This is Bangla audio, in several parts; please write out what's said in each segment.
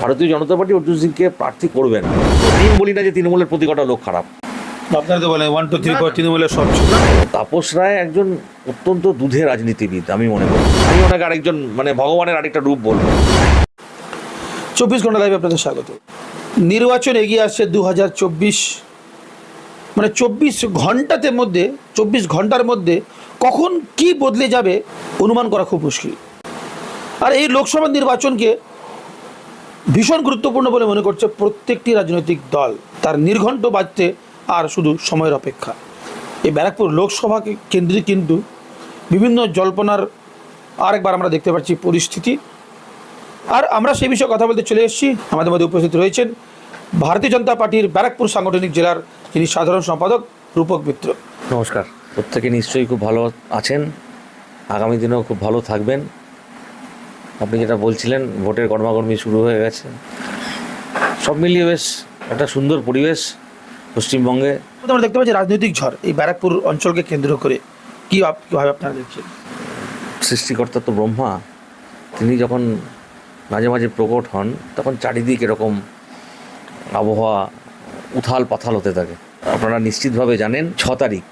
ভারতীয় জনতা পার্টি অর্জুন সিংকে প্রার্থী করবে না আমি বলি না যে তৃণমূলের প্রতি কটা লোক খারাপ। আপনারা তো বলেন ওয়ান টু থ্রি ফোর তৃণমূলের তাপস রায় একজন অত্যন্ত দুধে রাজনীতিবিদ আমি মনে করি। আমি ওনাকে আরেকজন মানে ভগবানের আরেকটা রূপ বলব। চব্বিশ ঘণ্টা লাইভে আপনাদের স্বাগত। নির্বাচন এগিয়ে আসছে দু হাজার চব্বিশ। মানে চব্বিশ ঘন্টাতে মধ্যে চব্বিশ ঘণ্টার মধ্যে কখন কি বদলে যাবে অনুমান করা খুব মুশকিল। আর এই লোকসভা নির্বাচনকে ভীষণ গুরুত্বপূর্ণ বলে মনে করছে প্রত্যেকটি রাজনৈতিক দল। তার নির্ঘণ্ট বাজতে আর শুধু সময়ের অপেক্ষা। এই ব্যারাকপুর লোকসভাকে কেন্দ্রে কিন্তু বিভিন্ন জল্পনার আরেকবার আমরা দেখতে পাচ্ছি পরিস্থিতি। আর আমরা সেই বিষয়ে কথা বলতে চলে এসেছি। আমাদের মধ্যে উপস্থিত রয়েছেন ভারতীয় জনতা পার্টির ব্যারাকপুর সাংগঠনিক জেলার যিনি সাধারণ সম্পাদক রূপক মিত্র। নমস্কার। প্রত্যেকে নিশ্চয়ই খুব ভালো আছেন। আগামী দিনেও খুব ভালো থাকবেন। আপনি যেটা বলছিলেন ভোটের কর্মাকর্মী শুরু হয়ে গেছে। সব মিলিয়ে বেশ একটা সুন্দর পরিবেশ পশ্চিমবঙ্গে। আমরা দেখতে পাচ্ছি রাজনৈতিক ঝড় এই ব্যারাকপুর অঞ্চলকে কেন্দ্র করে। কি কীভাবে আপনারা দেখছেন? সৃষ্টিকর্তা তো ব্রহ্মা। তিনি যখন মাঝে মাঝে প্রকট হন তখন চারিদিক এরকম আবহাওয়া উথাল পাথাল হতে থাকে। আপনারা নিশ্চিতভাবে জানেন ছ তারিখ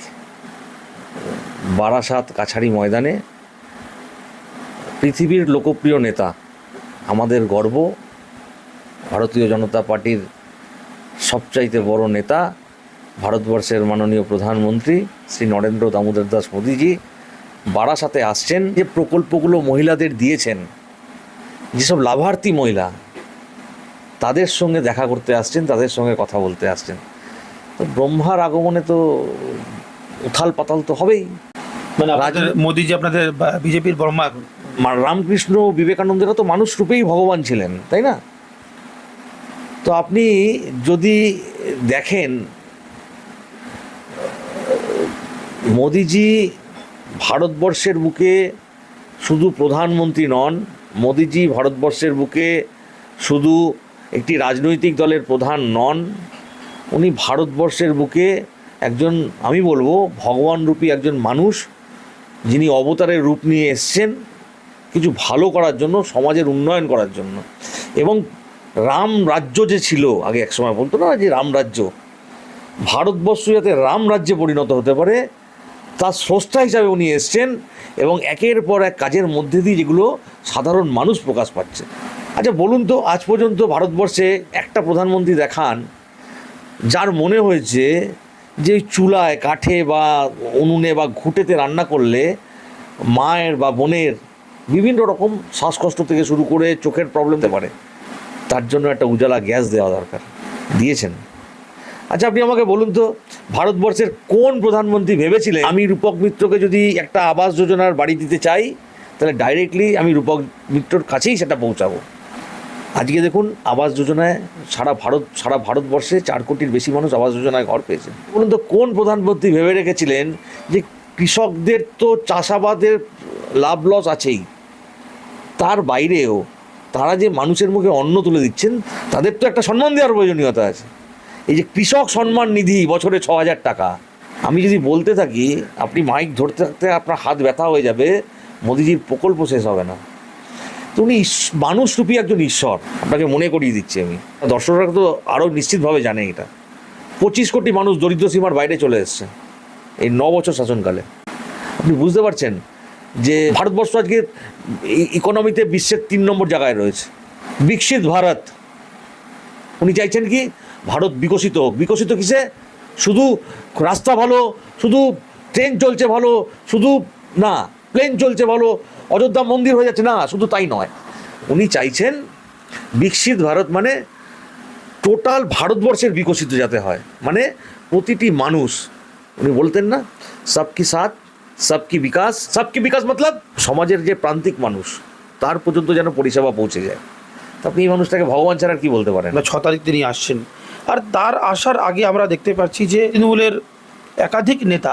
বারাসাত কাছারি ময়দানে পৃথিবীর লোকপ্রিয় নেতা আমাদের গর্ব ভারতীয় জনতা পার্টির সবচাইতে বড় নেতা ভারতবর্ষের মাননীয় প্রধানমন্ত্রী শ্রী নরেন্দ্র দামোদর দাস মোদীজি বারাসাতে আসছেন যে প্রকল্পগুলো মহিলাদের দিয়েছেন যেসব লাভার্থী মহিলা তাদের সঙ্গে দেখা করতে আসছেন তাদের সঙ্গে কথা বলতে আসছেন। তো ব্রহ্মার আগমনে তো উথাল পাতাল তো হবেই। মানে মোদিজি আপনাদের বিজেপির বর্মা এখন। মা- রামকৃষ্ণ বিবেকানন্দেরা তো মানুষ রূপেই ভগবান ছিলেন, তাই না? তো আপনি যদি দেখেন, মোদিজি ভারতবর্ষের বুকে শুধু প্রধানমন্ত্রী নন, মোদিজি ভারতবর্ষের বুকে শুধু একটি রাজনৈতিক দলের প্রধান নন, উনি ভারতবর্ষের বুকে একজন, আমি বলব ভগবানরূপী একজন মানুষ যিনি অবতারের রূপ নিয়ে এসছেন। কিছু ভালো করার জন্য, সমাজের উন্নয়ন করার জন্য। এবং রাম রাজ্য যে ছিল, আগে একসময় বলতো না যে রাম রাজ্য, ভারতবর্ষ যাতে রাম রাজ্যে পরিণত হতে পারে তার স্রষ্টা হিসাবে উনি এসছেন এবং একের পর এক কাজের মধ্যে দিয়ে যেগুলো সাধারণ মানুষ প্রকাশ পাচ্ছে। আচ্ছা বলুন তো, আজ পর্যন্ত ভারতবর্ষে একটা প্রধানমন্ত্রী দেখান, যার মনে হয়েছে যে চুলায়, কাঠে বা উনুনে বা ঘুঁটেতে রান্না করলে মায়ের বা বোনের বিভিন্ন রকম শ্বাসকষ্ট থেকে শুরু করে চোখের প্রবলেম হতে পারে। তার জন্য একটা উজালা গ্যাস দেওয়া দরকার। দিয়েছেন। আচ্ছা আপনি আমাকে বলুন তো, ভারতবর্ষের কোন প্রধানমন্ত্রী ভেবেছিলেন, আমি রূপক মিত্রকে যদি একটা আবাস যোজনার বাড়ি দিতে চাই, তাহলে ডাইরেক্টলি আমি রূপক মিত্রর কাছেই সেটা পৌঁছাবো। আজকে দেখুন, আবাস যোজনায় সারা ভারত, সারা ভারতবর্ষে চার কোটির বেশি মানুষ আবাস যোজনায় ঘর পেয়েছে বলুন তো, কোন প্রধানমন্ত্রী ভেবে রেখেছিলেন যে কৃষকদের তো চাষাবাদের লাভ লস আছেই? তার বাইরেও তারা যে মানুষের মুখে অন্ন তুলে দিচ্ছেন, তাদের তো একটা সম্মান দেওয়ার প্রয়োজনীয়তা আছে। এই যে কৃষক সম্মান নিধি বছরে ছ হাজার টাকা, আমি যদি বলতে থাকি, আপনি মাইক ধরতে থাকতে আপনার হাত ব্যথা হয়ে যাবে, মোদিজির প্রকল্প শেষ হবে না। তো উনি মানুষরূপী একজন ঈশ্বর, আপনাকে মনে করিয়ে দিচ্ছি আমি। দর্শকরা তো আরও নিশ্চিতভাবে জানে এটা। পঁচিশ কোটি মানুষ দরিদ্র সীমার বাইরে চলে এসছে, এই ন বছর শাসনকালে। আপনি বুঝতে পারছেন? যে ভারতবর্ষ আজকে ইকোনমিতে বিশ্বের তিন নম্বর জায়গায় রয়েছে। বিকশিত ভারত। উনি চাইছেন কি? ভারত বিকশিত হোক। বিকশিত কিসে? শুধু রাস্তা ভালো, শুধু ট্রেন চলছে ভালো, শুধু না প্লেন চলছে ভালো, অযোধ্যা মন্দির হয়ে যাচ্ছে, না, শুধু তাই নয়। উনি চাইছেন বিকশিত ভারত মানে টোটাল ভারতবর্ষের বিকশিত যাতে হয়। মানে প্রতিটি মানুষ, উনি বলতেন না, সবকি সাথ সবকি বিকাশ সবকি বিকাশ মতলব সমাজের যে প্রান্তিক মানুষ তার পর্যন্ত যেন পরিষেবা পৌঁছে যায় আপনি এই মানুষটাকে ভগবান ছাড়া কি বলতে পারেন আমরা ছ তারিখ তিনি আসছেন আর তার আসার আগে আমরা দেখতে পাচ্ছি যে তৃণমূলের একাধিক নেতা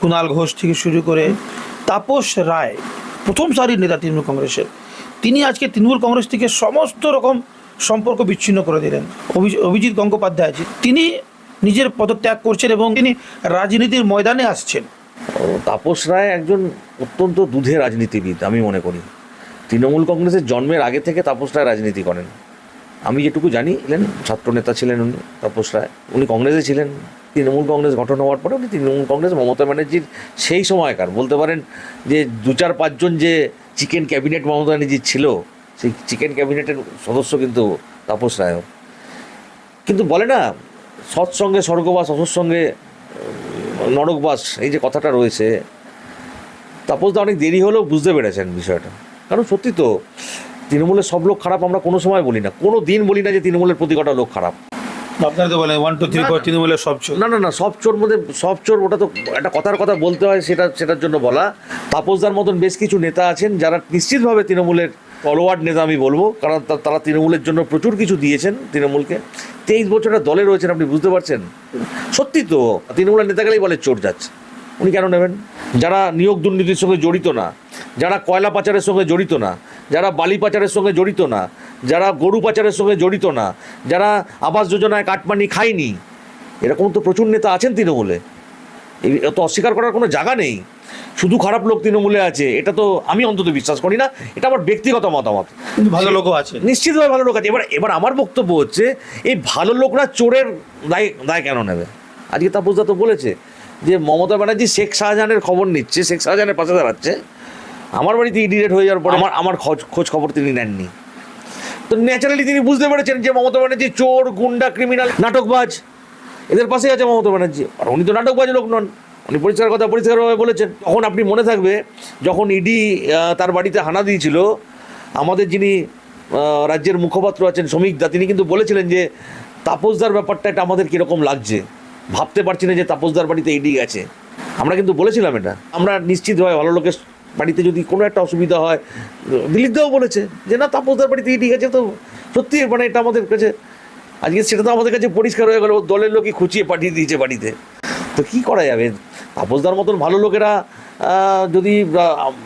কুণাল ঘোষ থেকে শুরু করে তাপস রায় প্রথম সারির নেতা তৃণমূল কংগ্রেসের তিনি আজকে তৃণমূল কংগ্রেস থেকে সমস্ত রকম সম্পর্ক বিচ্ছিন্ন করে দিলেন অভি- অভিজিৎ গঙ্গোপাধ্যায় তিনি নিজের পদত্যাগ করছেন এবং তিনি রাজনীতির ময়দানে আসছেন তাপস রায় একজন অত্যন্ত দুধে রাজনীতিবিদ আমি মনে করি। তৃণমূল কংগ্রেসের জন্মের আগে থেকে তাপস রায় রাজনীতি করেন। আমি যেটুকু জানি ছিলেন ছাত্র নেতা ছিলেন উনি তাপস রায়। উনি কংগ্রেসে ছিলেন। তৃণমূল কংগ্রেস গঠন হওয়ার পরে উনি তৃণমূল কংগ্রেস মমতা ব্যানার্জির সেই সময়কার। বলতে পারেন যে দু চার পাঁচজন যে চিকেন ক্যাবিনেট মমতা ব্যানার্জির ছিল সেই চিকেন ক্যাবিনেটের সদস্য কিন্তু তাপস রায়ও। কিন্তু বলে না সৎসঙ্গে স্বর্গবাস অসৎসঙ্গে উম, নরকবাস এই যে কথাটা রয়েছে তাপসদা অনেক দেরি হলেও বুঝতে পেরেছেন বিষয়টা। কারণ সত্যি তো তৃণমূলের সব লোক খারাপ আমরা কোনো সময় বলি না কোনো দিন বলি না যে তৃণমূলের প্রতি কটা লোক খারাপ। আপনারা তো বলেন ওয়ান টু থ্রি ফোর তৃণমূলের সব চোর। না না না সব চোর মধ্যে সব চোর ওটা তো একটা কথার কথা বলতে হয় সেটা সেটার জন্য বলা। তাপসদার মতন বেশ কিছু নেতা আছেন যারা নিশ্চিতভাবে তৃণমূলের ফরওয়ার্ড নেতা আমি বলব, কারণ তারা তৃণমূলের জন্য প্রচুর কিছু দিয়েছেন তৃণমূলকে। তেইশ বছরের দলে রয়েছেন, আপনি বুঝতে পারছেন? সত্যি তো, তৃণমূলের নেতা গেলেই বলে চোর যাচ্ছে। উনি কেন নেবেন? যারা নিয়োগ দুর্নীতির সঙ্গে জড়িত না, যারা কয়লা পাচারের সঙ্গে জড়িত না, যারা বালি পাচারের সঙ্গে জড়িত না, যারা গরু পাচারের সঙ্গে জড়িত না, যারা আবাস যোজনায় কাটমানি খায়নি, এরকম তো প্রচুর নেতা আছেন তৃণমূলে। এই তো অস্বীকার করার কোনো জায়গা নেই। শুধু খারাপ লোক তৃণমূলে আছে এটা তো আমি অন্তত বিশ্বাস করি না এটা আমার ব্যক্তিগত মতামত। কিন্তু ভালো লোকও আছে। নিশ্চিতভাবে ভালো লোক আছে। এবার এবার আমার বক্তব্য হচ্ছে এই ভালো লোকরা চোরের দায় দায় কেন নেবে? আজকে তাপসদা তো বলেছে যে মমতা ব্যানার্জি শেখ শাহজাহানের খবর নিচ্ছে শেখ শাহজাহানের পাশে দাঁড়াচ্ছে। আমার বাড়িতে ইডিরেট হয়ে যাওয়ার পর আমার আমার খোঁজ খোঁজ খবর তিনি নেননি। তো ন্যাচারালি তিনি বুঝতে পেরেছেন যে মমতা ব্যানার্জি চোর গুন্ডা ক্রিমিনাল নাটকবাজ। এদের পাশে আছে মমতা ব্যানার্জি। আর উনি তো নাটকবাজ লোক নন। উনি পরিষ্কার কথা পরিষ্কারভাবে বলেছেন। তখন আপনি মনে থাকবে, যখন ইডি তার বাড়িতে হানা দিয়েছিল, আমাদের যিনি রাজ্যের মুখপাত্র আছেন শ্রমিক দা, তিনি কিন্তু বলেছিলেন যে, তাপসদার ব্যাপারটা এটা আমাদের কীরকম লাগছে। ভাবতে পারছি না যে তাপসদার বাড়িতে ইডি গেছে। আমরা কিন্তু বলেছিলাম এটা। আমরা নিশ্চিতভাবে ভালো লোকের বাড়িতে যদি কোনো একটা অসুবিধা হয়, দিলীপ দাও বলেছে যে, না, তাপসদার বাড়িতে ইডি গেছে তো সত্যি মানে এটা আমাদের কাছে আজকে সেটা তো আমাদের কাছে পরিষ্কার হয়ে গেল, দলের লোকই খুঁচিয়ে পাঠিয়ে দিয়েছে বাড়িতে। তো কি করা যাবে? তাপসদার মতন ভালো লোকেরা যদি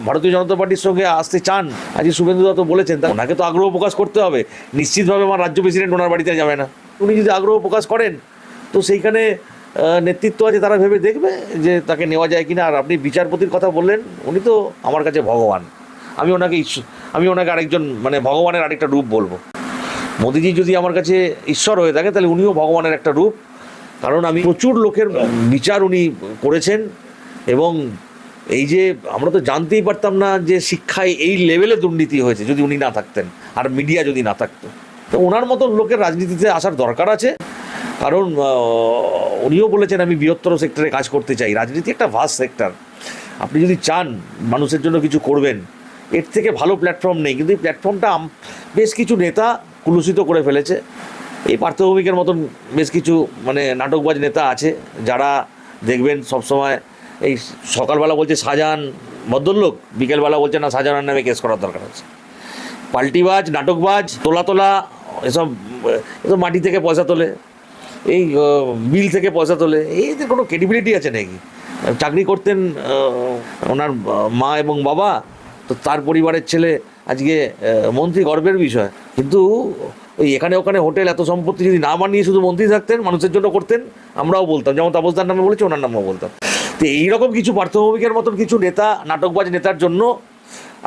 ভারতীয় জনতা পার্টির সঙ্গে আসতে চান, আজকে শুভেন্দু দত্ত বলেছেন, তা ওনাকে তো আগ্রহ প্রকাশ করতে হবে। নিশ্চিতভাবে আমার রাজ্য প্রেসিডেন্ট ওনার বাড়িতে যাবে না। উনি যদি আগ্রহ প্রকাশ করেন, তো সেইখানে নেতৃত্ব আছে, তারা ভেবে দেখবে যে তাকে নেওয়া যায় কিনা। আর আপনি বিচারপতির কথা বললেন, উনি তো আমার কাছে ভগবান। আমি ওনাকে আমি ওনাকে আরেকজন মানে ভগবানের আরেকটা রূপ বলব। মোদিজি যদি আমার কাছে ঈশ্বর হয়ে থাকে, তাহলে উনিও ভগবানের একটা রূপ। কারণ আমি প্রচুর লোকের বিচার উনি করেছেন এবং এই যে আমরা তো জানতেই পারতাম না যে শিক্ষায় এই লেভেলে দুর্নীতি হয়েছে যদি উনি না থাকতেন আর মিডিয়া যদি না থাকতো। তো ওনার মতন লোকের রাজনীতিতে আসার দরকার আছে। কারণ উনিও বলেছেন, আমি বৃহত্তর সেক্টরে কাজ করতে চাই। রাজনীতি একটা ভাস্ট সেক্টর আপনি যদি চান মানুষের জন্য কিছু করবেন, এর থেকে ভালো প্ল্যাটফর্ম নেই। কিন্তু এই প্ল্যাটফর্মটা বেশ কিছু নেতা কুলুষিত করে ফেলেছে। এই পার্থভূমিকের মতন বেশ কিছু মানে নাটকবাজ নেতা আছে, যারা দেখবেন সবসময় এই সকালবেলা বলছে শাহজাহান ভদ্রলোক, বিকেলবেলা বলছে না শাহজাহানের নামে কেস করার দরকার আছে। পাল্টিবাজ, নাটকবাজ তোলা তোলা এসব এসব মাটি থেকে পয়সা তোলে, এই বিল থেকে পয়সা তোলে, এদের কোনো ক্রেডিবিলিটি আছে নাকি? চাকরি করতেন ওনার মা এবং বাবা, তো তার পরিবারের ছেলে আজকে মন্ত্রী গর্বের বিষয়। কিন্তু ওই এখানে ওখানে হোটেল এত সম্পত্তি যদি না বানিয়ে শুধু মন্ত্রী থাকতেন, মানুষের জন্য করতেন, আমরাও বলতাম। যেমন তাপসদার নামে বলেছে, ওনার নামেও বলতাম। তো এইরকম কিছু পার্থভূমিকের মতন কিছু নেতা, নাটকবাজ নেতার জন্য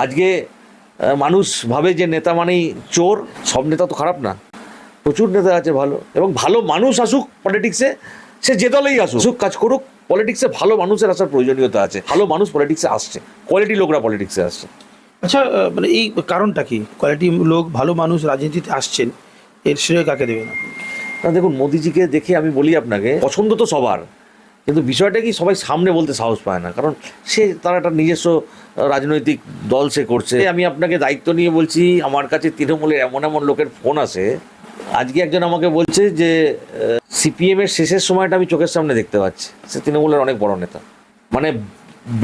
আজকে মানুষ ভাবে যে নেতা মানেই চোর, সব নেতা তো খারাপ না। প্রচুর নেতা আছে ভালো, এবং ভালো মানুষ আসুক পলিটিক্সে সে যে দলেই আসুক। আসুক, কাজ করুক পলিটিক্সে ভালো মানুষের আসার প্রয়োজনীয়তা আছে। ভালো মানুষ পলিটিক্সে আসছে। কোয়ালিটি লোকরা পলিটিক্সে আসছে। আচ্ছা মানে এই কারণটা কি? কোয়ালিটি লোক ভালো মানুষ রাজনীতিতে আসছেন এর শ্রেয় কাকে দেবেন আপনি? না দেখুন মোদিজিকে দেখে আমি বলি আপনাকে পছন্দ তো সবার কিন্তু বিষয়টা কি সবাই সামনে বলতে সাহস পায় না কারণ সে তার একটা নিজস্ব রাজনৈতিক দল সে করছে। আমি আপনাকে দায়িত্ব নিয়ে বলছি আমার কাছে তৃণমূলের এমন এমন লোকের ফোন আসে আজকে একজন আমাকে বলছে যে সিপিএম এর শেষের সময়টা আমি চোখের সামনে দেখতে পাচ্ছি সে তৃণমূলের অনেক বড় নেতা। মানে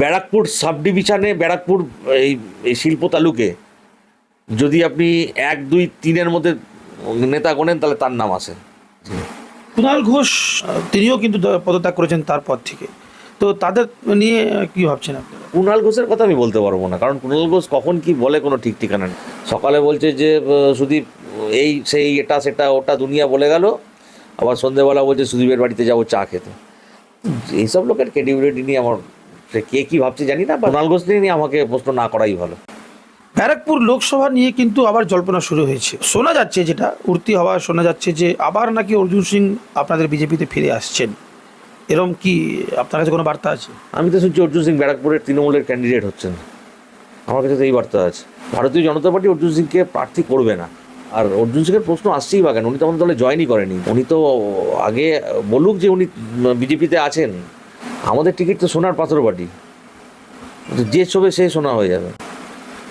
ব্যারাকপুর সাব ডিভিশনে ব্যারাকপুর এই এই শিল্প তালুকে যদি আপনি এক দুই তিনের মধ্যে নেতা গোনেন তাহলে তার নাম আসে। কুণাল ঘোষ তিনিও কিন্তু পদত্যাগ করেছেন তারপর থেকে। তো তাদের নিয়ে কি ভাবছেন আপনারা কুণাল ঘোষের কথা আমি বলতে পারব না কারণ কুণাল ঘোষ কখন কি বলে কোনো ঠিক ঠিকানা নেই। সকালে বলছে যে সুদীপ এই সেই এটা সেটা ওটা দুনিয়া বলে গেল। আবার সন্ধেবেলা বলছে সুদীপের বাড়িতে যাব চা খেতে। এইসব লোকের ক্রেডিবিলিটি নিয়ে আমার সে কে কী ভাবছে জানি না বা কুণাল ঘোষ নিয়ে আমাকে প্রশ্ন না করাই ভালো। ব্যারাকপুর লোকসভা নিয়ে কিন্তু আবার জল্পনা শুরু হয়েছে। শোনা যাচ্ছে যেটা উঠতি হওয়া শোনা যাচ্ছে যে আবার নাকি অর্জুন সিং আপনাদের বিজেপিতে ফিরে আসছেন। এরম কি আপনার কাছে কোনো বার্তা আছে? আমি তো শুনছি অর্জুন সিং ব্যারাকপুরের তৃণমূলের ক্যান্ডিডেট হচ্ছেন। আমার কাছে তো এই বার্তা আছে। ভারতীয় জনতা পার্টি অর্জুন সিংকে প্রার্থী করবে না। আর অর্জুন সিংয়ের প্রশ্ন আসছেই বা কেন? উনি তো আমাদের দলে জয়েনই করেনি। উনি তো আগে বলুক যে উনি বিজেপিতে আছেন। আমাদের টিকিট তো সোনার পাথর পার্টি যে ছবে সে সোনা হয়ে যাবে।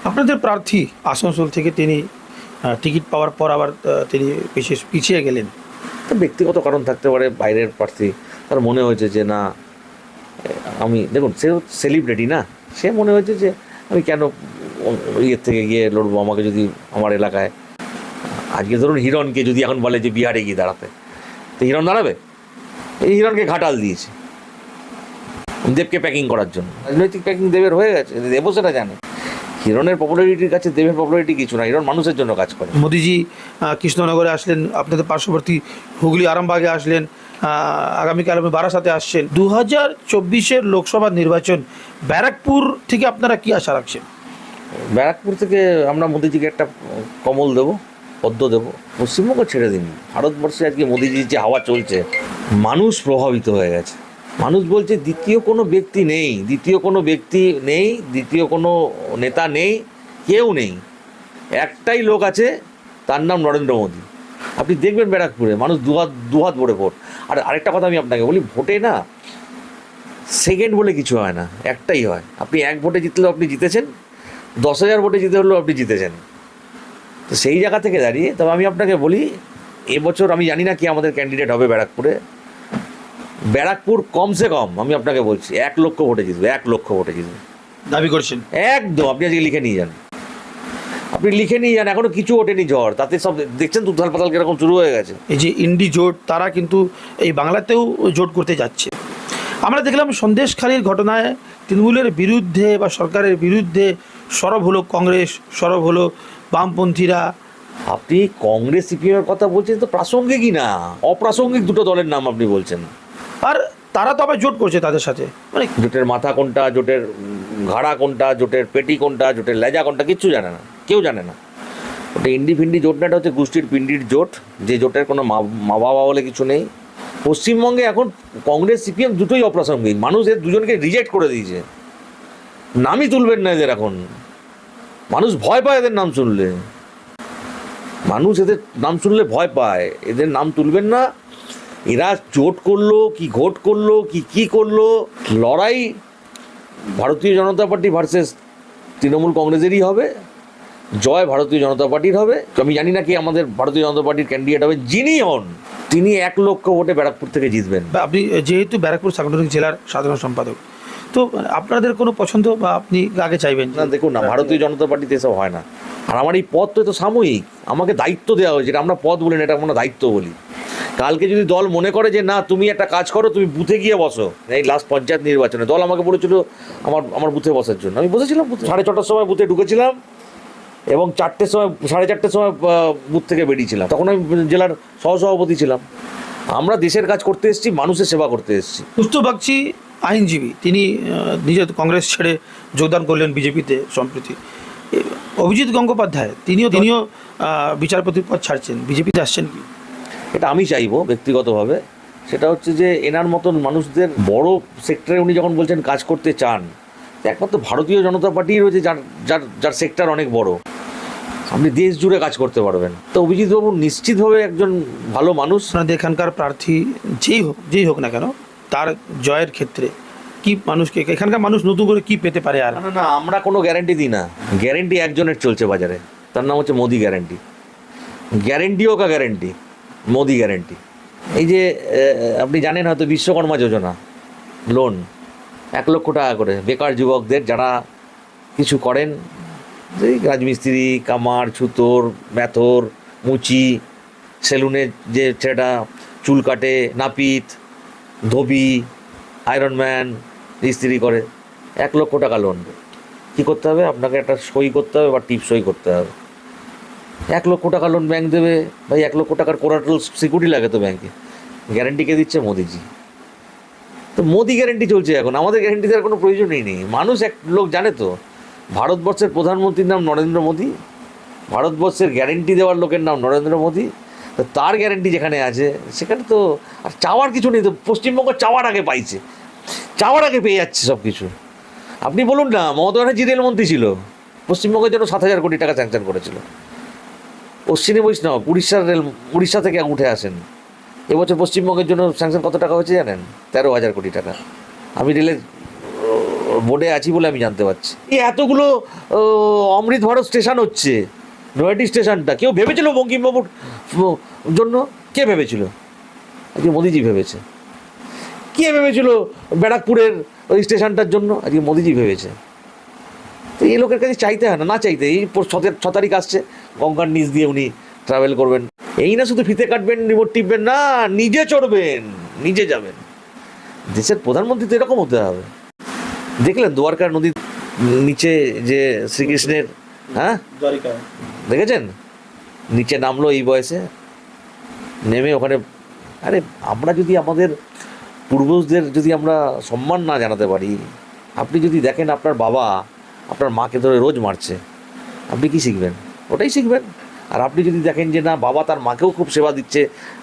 আপনাদের প্রার্থী আসানসোল থেকে তিনি টিকিট পাওয়ার পর আবার তিনি পিছিয়ে পিছিয়ে গেলেন। তো ব্যক্তিগত কারণ থাকতে পারে বাইরের প্রার্থী। তার মনে হয়েছে যে না আমি দেখুন সে সেলিব্রিটি না? সে মনে হয়েছে যে আমি কেন ইয়ের থেকে গিয়ে লড়বো? আমাকে যদি আমার এলাকায় আজকে ধরুন হিরণকে যদি এখন বলে যে বিহারে গিয়ে দাঁড়াতে। তো হিরণ দাঁড়াবে? এই হিরণকে ঘাটাল দিয়েছে। দেবকে প্যাকিং করার জন্য। রাজনৈতিক প্যাকিং দেবের হয়ে গেছে দেবও সেটা জানে। হিরণের পপুলারিটির কাছে দেবের পপুলারিটি কিছু না হিরণ মানুষের জন্য কাজ করে। মোদিজি কৃষ্ণনগরে আসলেন আপনাদের পার্শ্ববর্তী হুগলি আরামবাগে আসলেন আগামীকাল আপনি বারাসাতে আসছেন। দু হাজার চব্বিশের লোকসভা নির্বাচন ব্যারাকপুর থেকে আপনারা কি আশা রাখছেন? ব্যারাকপুর থেকে আমরা মোদিজিকে একটা কমল দেব পদ্ম দেব পশ্চিমবঙ্গ ছেড়ে দিন। ভারতবর্ষে আজকে মোদিজির যে হাওয়া চলছে মানুষ প্রভাবিত হয়ে গেছে। মানুষ বলছে, দ্বিতীয় কোনো ব্যক্তি নেই, দ্বিতীয় কোনো ব্যক্তি নেই, দ্বিতীয় কোনো নেতা নেই, কেউ নেই। একটাই লোক আছে, তার নাম নরেন্দ্র মোদী। আপনি দেখবেন ব্যারাকপুরে, মানুষ দুহাত দুহাত ভরে ভোট। আর আরেকটা কথা আমি আপনাকে বলি, ভোটে না সেকেন্ড বলে কিছু হয় না, একটাই হয়। আপনি এক ভোটে জিতলেও আপনি জিতেছেন, দশ হাজার ভোটে জিতে হলেও আপনি জিতেছেন। তো সেই জায়গা থেকে দাঁড়িয়ে, তবে আমি আপনাকে বলি, এবছর আমি জানি না কি আমাদের ক্যান্ডিডেট হবে ব্যারাকপুরে। ব্যারাকপুর কমসে কম আমি আপনাকে বলছি এক লক্ষ ভোটে জিতবে এক লক্ষ ভোটে জিতবে। দাবি করছেন? একদম আপনি আজকে লিখে নিয়ে যান। আপনি লিখে নিয়ে যান এখনও কিছু ওঠেনি ঝড় তাতে সব দেখছেন তো উথাল পাতাল কীরকম শুরু হয়ে গেছে। এই যে ইন্ডি জোট তারা কিন্তু এই বাংলাতেও জোট করতে যাচ্ছে। আমরা দেখলাম সন্দেশখালীর ঘটনায় তৃণমূলের বিরুদ্ধে বা সরকারের বিরুদ্ধে সরব হলো কংগ্রেস সরব হলো বামপন্থীরা। আপনি কংগ্রেস সিপিএমের কথা বলছেন তো প্রাসঙ্গিকই না অপ্রাসঙ্গিক দুটো দলের নাম আপনি বলছেন। আর তারা তো আবার জোট করছে তাদের সাথে। মানে জোটের মাথা কোনটা, জোটের ঘাড়া কোনটা, জোটের পেটি কোনটা, জোটের লেজা কোনটা, কিচ্ছু জানে না। কেউ জানে না। ওটা ইন্ডি ফিন্ডি জোট না, এটা হচ্ছে গোষ্ঠীর পিন্ডির জোট। যে জোটের কোনো মা বাবা বলে কিছু নেই। পশ্চিমবঙ্গে এখন কংগ্রেস, সিপিএম দুটোই অপ্রাসঙ্গিক। মানুষ এর দুজনকে রিজেক্ট করে দিয়েছে। নামই তুলবেন না এদের এখন। মানুষ ভয় পায় এদের নাম শুনলে। মানুষ এদের নাম শুনলে ভয় পায়। এদের নাম তুলবেন না এরা চোট করল কি ঘোট করল কি কি করল? লড়াই ভারতীয় জনতা পার্টি ভার্সেস তৃণমূল কংগ্রেসেরই হবে। জয় ভারতীয় জনতা পার্টির হবে। তো আমি জানি না কি আমাদের ভারতীয় জনতা পার্টির ক্যান্ডিডেট হবে। যিনি হন তিনি এক লক্ষ ভোটে ব্যারাকপুর থেকে জিতবেন। বা আপনি যেহেতু ব্যারাকপুর সাংগঠনিক জেলার সাধারণ সম্পাদক তো আপনাদের কোনো পছন্দ বা আপনি আগে চাইবেন না দেখুন না ভারতীয় জনতা পার্টিতে এসব হয় না। আর আমার এই পদ তো এত সাময়িক আমাকে দায়িত্ব দেওয়া হয়েছে এটা আমরা পদ বলি না এটা আমরা দায়িত্ব বলি। কালকে যদি দল মনে করে যে না, তুমি একটা কাজ করো, তুমি বুথে গিয়ে বসো। এই লাস্ট পঞ্চায়েত নির্বাচনে। দল আমাকে বলেছিল আমার আমার বুথে বসার জন্য। আমি বসেছিলাম সাড়ে ছটার সময় বুথে ঢুকেছিলাম এবং চারটের সময়, সাড়ে চারটের সময় বুথ থেকে বেরিয়েছিলাম। তখন আমি জেলার সহসভাপতি ছিলাম। আমরা দেশের কাজ করতে এসেছি, মানুষের সেবা করতে এসেছি। সুস্থ বাগচি আইনজীবী। তিনি নিজের কংগ্রেস ছেড়ে যোগদান করলেন বিজেপিতে সম্প্রতি। অভিজিৎ গঙ্গোপাধ্যায়, তিনিও তিনিও বিচারপতির পদ ছাড়ছেন। বিজেপিতে আসছেন কি? এটা আমি চাইব ব্যক্তিগতভাবে। সেটা হচ্ছে যে এনার মতন মানুষদের বড় সেক্টরে উনি যখন বলছেন কাজ করতে চান একমাত্র ভারতীয় জনতা পার্টি রয়েছে যার যার যার সেক্টর অনেক বড়। আপনি দেশ জুড়ে কাজ করতে পারবেন। তো অভিজিৎবাবু নিশ্চিতভাবে একজন ভালো মানুষ। আপনাদের এখানকার প্রার্থী যেই হোক যেই হোক না কেন তার জয়ের ক্ষেত্রে কি মানুষকে এখানকার মানুষ নতুন করে কি পেতে পারে আর? না না না আমরা কোনো গ্যারেন্টি দিই না। গ্যারেন্টি একজনের চলছে বাজারে। তার নাম হচ্ছে মোদি গ্যারেন্টি গ্যারেন্টিও কা গ্যারেন্টি মোদি গ্যারেন্টি এই যে আপনি জানেন হয়তো বিশ্বকর্মা যোজনা লোন এক লক্ষ টাকা করে। বেকার যুবকদের যারা কিছু করেন এই রাজমিস্ত্রি, কামার, ছুতোর, ম্যাথর, মুচি, সেলুনে যে ছেলেটা চুল কাটে, নাপিত, ধোবি আয়রনম্যান ইস্ত্রি করে, এক লক্ষ টাকা লোন কী করতে হবে? আপনাকে একটা সই করতে হবে বা টিপ সই করতে হবে। এক লক্ষ টাকা লোন ব্যাংক দেবে বা এক লক্ষ টাকার কোরাটাল সিকিউরিটি লাগে তো ব্যাংকে গ্যারেন্টি কে দিচ্ছে? মোদিজি। তো মোদি গ্যারেন্টি চলছে এখন। আমাদের গ্যারেন্টি দেওয়ার কোনো প্রয়োজনই নেই। মানুষ এক লোক জানে তো। ভারতবর্ষের প্রধানমন্ত্রীর নাম নরেন্দ্র মোদী। ভারতবর্ষের গ্যারেন্টি দেওয়ার লোকের নাম নরেন্দ্র মোদী। তো তার গ্যারেন্টি যেখানে আছে, সেখানে তো আর চাওয়ার কিছু নেই তো। পশ্চিমবঙ্গ চাওয়ার আগে পাইছে। চাওয়ার আগে পেয়ে যাচ্ছে সব কিছু আপনি বলুন না, মমতা ব্যানার্জি রেলমন্ত্রী ছিল। পশ্চিমবঙ্গের জন্য সাত হাজার কোটি টাকা স্যাংশন করেছিল। অশ্বিনী বৈষ্ণব, উড়িষ্যার রেল, উড়িষ্যা থেকে উঠে আসেন। এবছর পশ্চিমবঙ্গের জন্য স্যাংশন কত টাকা হয়েছে জানেন? তেরো হাজার কোটি টাকা। আমি রেলের বোর্ডে আছি বলে আমি জানতে পারছি। এই এতগুলো অমৃত ভারত স্টেশন হচ্ছে। নয়াটি স্টেশনটা। কেউ ভেবেছিল বঙ্কিমবাবুর জন্য? কে ভেবেছিল? আজকে মোদিজি ভেবেছে। কে ভেবেছিল ব্যারাকপুরের ওই স্টেশনটার জন্য? আজকে মোদিজি ভেবেছে। তো এই লোকের কাছে চাইতে হয় না না চাইতে। এই ছ তারিখ আসছে। গঙ্গার নিচ দিয়ে উনি ট্রাভেল করবেন। এই না শুধু ফিতে কাটবেন রিমোট টিপবেন না নিজে চড়বেন নিজে যাবেন। দেশের প্রধানমন্ত্রী তো এরকম হতে হবে। দেখলেন দুয়ারকার নদীর নিচে যে শ্রীকৃষ্ণের হ্যাঁ? দেখেছেন? নিচে নামলো এই বয়সে। নেমে ওখানে আরে আমরা যদি আমাদের পূর্বজদের যদি আমরা সম্মান না জানাতে পারি আপনি যদি দেখেন আপনার বাবা আপনার মাকে ধরে রোজ মারছে আপনি কি শিখবেন? ওটাই শিখবেন। আর আপনি যদি দেখেন যে না, বাবা তার মাকেও খুব সেবা দিচ্ছে,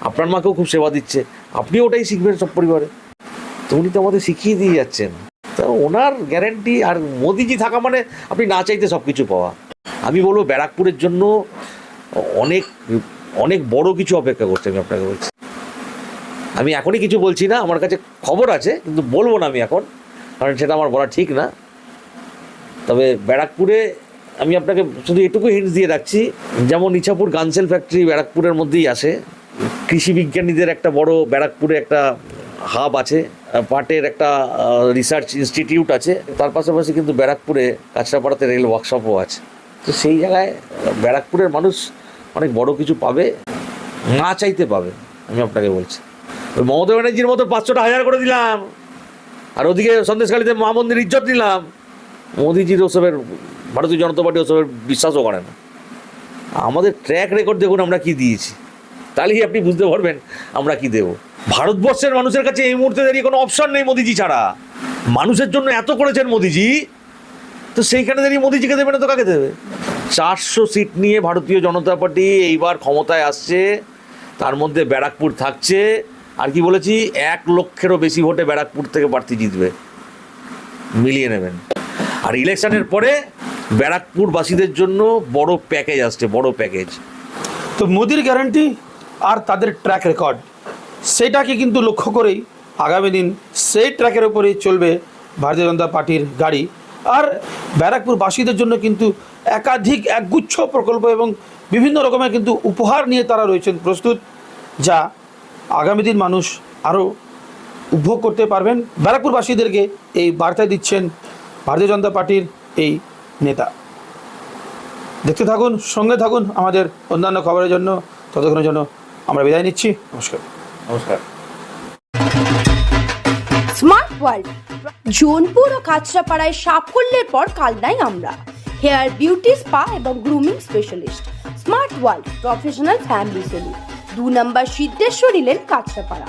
আপনার মাকেও খুব সেবা দিচ্ছে, আপনি ওটাই শিখবেন সব পরিবারে। তো উনি তো আমাদের শিখিয়ে দিয়ে যাচ্ছেন। তো ওনার গ্যারেন্টি আর মোদিজি থাকা মানে আপনি না চাইতে সব কিছু পাওয়া। আমি বলব ব্যারাকপুরের জন্য অনেক অনেক বড় কিছু অপেক্ষা করছে আমি আপনাকে বলছি। আমি এখনই কিছু বলছি না, আমার কাছে খবর আছে, কিন্তু বলব না আমি এখন, কারণ সেটা আমার বলা ঠিক না। তবে ব্যারাকপুরে আমি আপনাকে শুধু এটুকু হিন্টস দিয়ে রাখছি, যেমন ইছাপুর গানসেল ফ্যাক্টরি ব্যারাকপুরের মধ্যেই আসে কৃষি বিজ্ঞানীদের একটা বড় ব্যারাকপুরে একটা হাব আছে পাটের একটা রিসার্চ ইনস্টিটিউট আছে। তার পাশাপাশি কিন্তু ব্যারাকপুরে কাছড়াপাড়াতে রেল ওয়ার্কশপও আছে। তো সেই জায়গায় ব্যারাকপুরের মানুষ অনেক বড় কিছু পাবে, না চাইতে পাবে, আমি আপনাকে বলছি। ওই মমতা ব্যানার্জির মতো পাঁচশোটা হাজার করে দিলাম, আর ওদিকে সন্দেশখালীতে মা মন্দির ইজ্জত নিলাম, মোদিজির ওসবের ভারতীয় জনতা পার্টি ওসবের বিশ্বাসও করে না। আমাদের ট্র্যাক রেকর্ড দেখুন আমরা কি দিয়েছি। তাহলেই আপনি বুঝতে পারবেন আমরা কি দেব। ভারতবর্ষের মানুষের কাছে এই মুহূর্তে দাঁড়িয়ে কোনো অপশন নেই মোদিজি ছাড়া। মানুষের জন্য এত করেছেন মোদিজি, তো সেইখানে দাঁড়িয়ে মোদিজিকে দেবে না তো কাকে দেবে? চারশো সিট নিয়ে ভারতীয় জনতা পার্টি এইবার ক্ষমতায় আসছে, তার মধ্যে ব্যারাকপুর থাকছে, আর কি বলেছি, এক লক্ষেরও বেশি ভোটে ব্যারাকপুর থেকে প্রার্থী জিতবে। মিলিয়ে নেবেন। আর ইলেকশনের পরে ব্যারাকপুরবাসীদের জন্য বড় প্যাকেজ আসছে, বড় প্যাকেজ তো মোদির গ্যারান্টি আর তাদের ট্র্যাক রেকর্ড সেটাকে কিন্তু লক্ষ্য করেই আগামী দিন সেই ট্র্যাকের ওপরেই চলবে ভারতীয় জনতা পার্টির গাড়ি। আর ব্যারাকপুরবাসীদের জন্য কিন্তু একাধিক একগুচ্ছ প্রকল্প এবং বিভিন্ন রকমের কিন্তু উপহার নিয়ে তারা রয়েছেন প্রস্তুত, যা আগামী দিন মানুষ আরও উপভোগ করতে পারবেন। ব্যারাকপুরবাসীদেরকে এই বার্তা দিচ্ছেন ভারতীয় জনতা পার্টির এই নেতা। দেখতে থাকুন সঙ্গে থাকুন আমাদের অন্যান্য খবরের জন্য। ততক্ষণের জন্য আমরা বিদায় নিচ্ছি। নমস্কার। নমস্কার। স্মার্ট ওয়ার্ল্ড জোনপুর ও কাঁচরাপাড়ায় সাফল্যের পর কালনাই আমরা। হেয়ার বিউটি স্পা এবং grooming specialist smart world professional family salon দু নম্বর সিদ্ধেশ্বরী লেন কাঁচরাপাড়া।